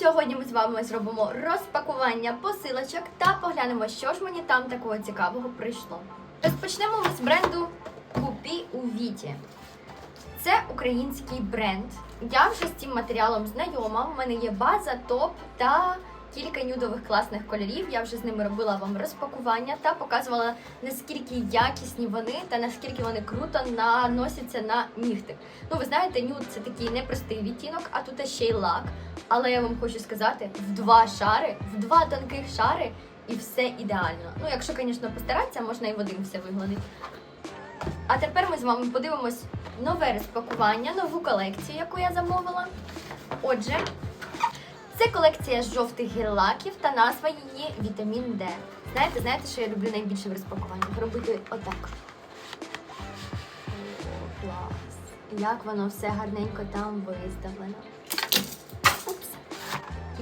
Сьогодні ми з вами зробимо розпакування посилочок та поглянемо, що ж мені там такого цікавого прийшло. Розпочнемо ми з бренду Купі у Віті. Це український бренд. Я вже з цим матеріалом знайома. У мене є база, топ та кілька нюдових класних кольорів. Я вже з ними робила вам розпакування та показувала наскільки якісні вони та наскільки вони круто наносяться на нігтик. Ну, ви знаєте, нюд це такий непростий відтінок, а тут ще й лак. Але я вам хочу сказати, в два шари, в два тонких шари, і все ідеально. Ну, якщо, звісно, постаратися, можна і в один все вигладити. А тепер ми з вами подивимось нове розпакування, нову колекцію, яку я замовила. Отже, це колекція жовтих гель-лаків та назва її Вітамін Д. Знаєте, знаєте, що я люблю найбільше в розпакуваннях? Робити отак. О, клас. Як воно все гарненько там виставлено.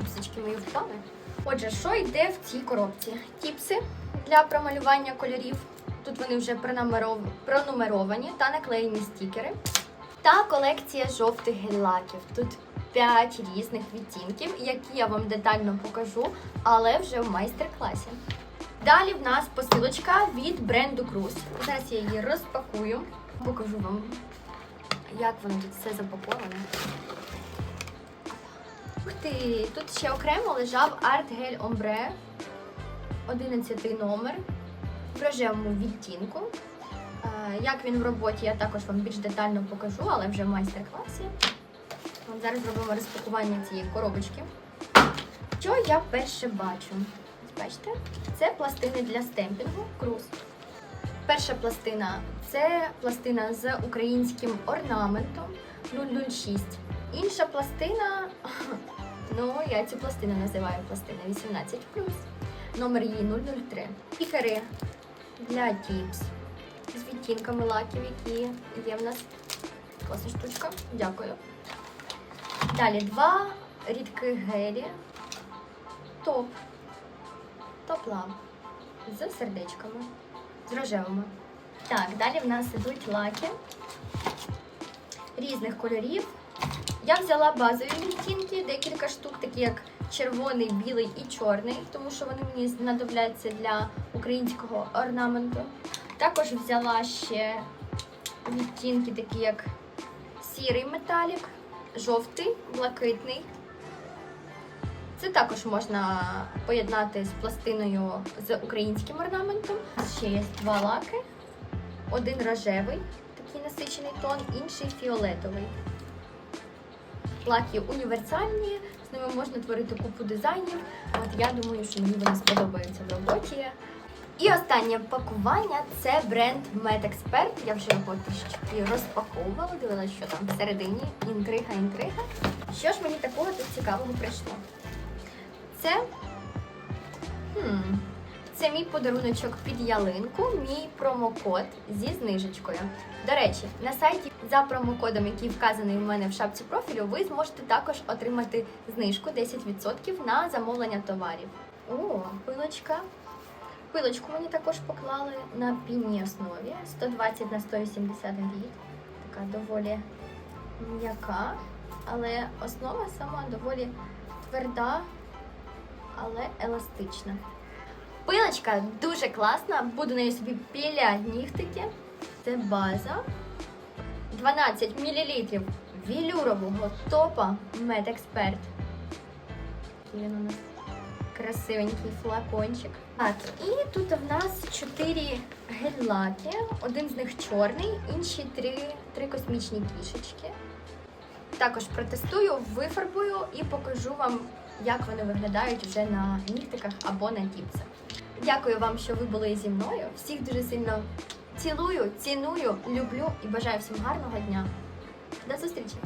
Упс. Тіпсочки мої впали. Отже, що йде в цій коробці? Тіпси для промалювання кольорів. Тут вони вже пронумеровані та наклеєні стікери. Та колекція жовтих гель-лаків. Тут 5 різних відтінків, які я вам детально покажу, але вже в майстер-класі. Далі в нас посилочка від бренду Cruise. Зараз я її розпакую, покажу вам, як воно тут все запаковане. Ух ти, тут ще окремо лежав Gel Ombre 11 номер в рожевому відтінку. Е, Як він в роботі, я також вам більш детально покажу, але вже в майстер-класі. Зараз зробимо розпакування цієї коробочки. Що я перше бачу? Бачите? Це пластини для стемпінгу Круз. Перша пластина це пластина з українським орнаментом 006. Інша пластина, ну я цю пластину називаю пластина 18 Номер її 003. Пікери для тіпс з відтінками лаків, які є в нас. Класна штучка. Дякую. Далі два рідки гелі. Топ. Топ лав. З сердечками. З рожевими. Так, далі в нас ідуть лаки різних кольорів. Я взяла базові відтінки, декілька штук, такі як червоний, білий і чорний, тому що вони мені знадобляться для українського орнаменту. Також взяла ще відтінки, такі як сірий металік, жовтий, блакитний. Це також можна поєднати з пластиною з українським орнаментом. Ще є два лаки. Один рожевий, такий насичений тон, інший фіолетовий. Лаки універсальні, з ними можна творити купу дизайнів. От я думаю, що мені вони сподобаються в роботі. І останнє пакування це бренд MedExpert. Я вже його трішки розпаковувала, дивилася, що там всередині. Інтрига, інтрига. Що ж мені такого тут цікавого прийшло? Це. Хм, це мій подаруночок під ялинку, мій промокод зі знижечкою. До речі, на сайті за промокодом, який вказаний у мене в шапці профілю, ви зможете також отримати знижку 10% на замовлення товарів. О, пилочка. Пилочку мені також поклали на пінній основі 120 на 180 грі. Така доволі м'яка, але основа сама доволі тверда, але еластична. Пилочка дуже класна, буду нею собі піляти нігтики. Це база. 12 мл вілюрового топа Медексперт. Такий він у нас красивенький флакончик. Так, і тут в нас 4 гель-лаки. Один з них чорний, інші три, три космічні кішечки. Також протестую, вифарбую і покажу вам, як вони виглядають вже на нігтиках або на тіпсах. Дякую вам, що ви були зі мною. Всіх дуже сильно цілую, ціную, люблю і бажаю всім гарного дня. До зустрічі!